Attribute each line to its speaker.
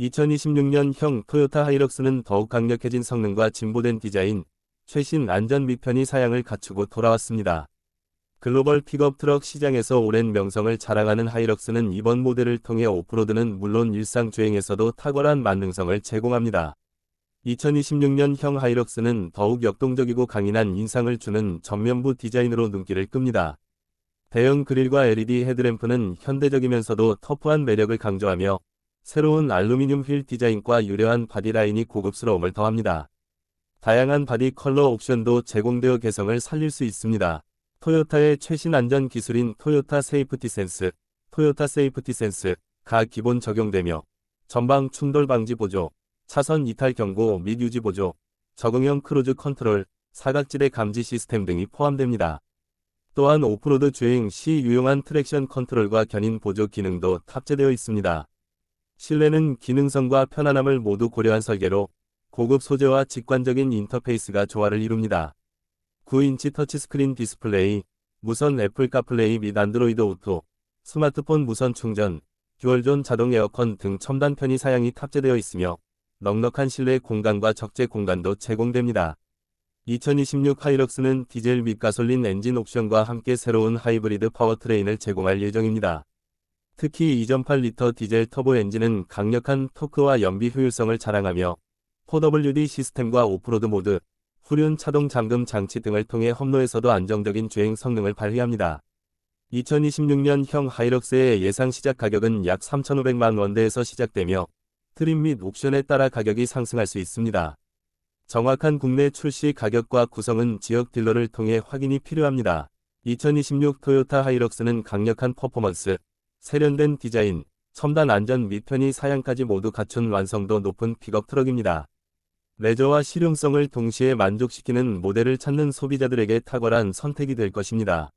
Speaker 1: 2026년형 토요타 하이럭스는 더욱 강력해진 성능과 진보된 디자인, 최신 안전 미편이 사양을 갖추고 돌아왔습니다. 글로벌 픽업 트럭 시장에서 오랜 명성을 자랑하는 하이럭스는 이번 모델을 통해 오프로드는 물론 일상 주행에서도 탁월한 만능성을 제공합니다. 2026년형 하이럭스는 더욱 역동적이고 강인한 인상을 주는 전면부 디자인으로 눈길을 끕니다. 대형 그릴과 LED 헤드램프는 현대적이면서도 터프한 매력을 강조하며 새로운 알루미늄 휠 디자인과 유려한 바디 라인이 고급스러움을 더합니다. 다양한 바디 컬러 옵션도 제공되어 개성을 살릴 수 있습니다. 토요타의 최신 안전 기술인 토요타 세이프티 센스, 토요타 세이프티 센스 가 기본 적용되며 전방 충돌 방지 보조, 차선 이탈 경고 및 유지 보조, 적응형 크루즈 컨트롤, 사각지대 감지 시스템 등이 포함됩니다. 또한 오프로드 주행 시 유용한 트랙션 컨트롤과 견인 보조 기능도 탑재되어 있습니다. 실내는 기능성과 편안함을 모두 고려한 설계로 고급 소재와 직관적인 인터페이스가 조화를 이룹니다. 9인치 터치스크린 디스플레이, 무선 애플 카플레이 및 안드로이드 오토, 스마트폰 무선 충전, 듀얼존 자동 에어컨 등 첨단 편의 사양이 탑재되어 있으며 넉넉한 실내 공간과 적재 공간도 제공됩니다. 2026 하이럭스는 디젤 및 가솔린 엔진 옵션과 함께 새로운 하이브리드 파워트레인을 제공할 예정입니다. 특히 2.8리터 디젤 터보 엔진은 강력한 토크와 연비 효율성을 자랑하며 4WD 시스템과 오프로드 모드, 후륜 차동 잠금 장치 등을 통해 험로에서도 안정적인 주행 성능을 발휘합니다. 2026년형 하이럭스의 예상 시작 가격은 약 3,500만 원대에서 시작되며 트림 및 옵션에 따라 가격이 상승할 수 있습니다. 정확한 국내 출시 가격과 구성은 지역 딜러를 통해 확인이 필요합니다. 2026 토요타 하이럭스는 강력한 퍼포먼스, 세련된 디자인, 첨단 안전 및 편의 사양까지 모두 갖춘 완성도 높은 픽업 트럭입니다. 레저와 실용성을 동시에 만족시키는 모델을 찾는 소비자들에게 탁월한 선택이 될 것입니다.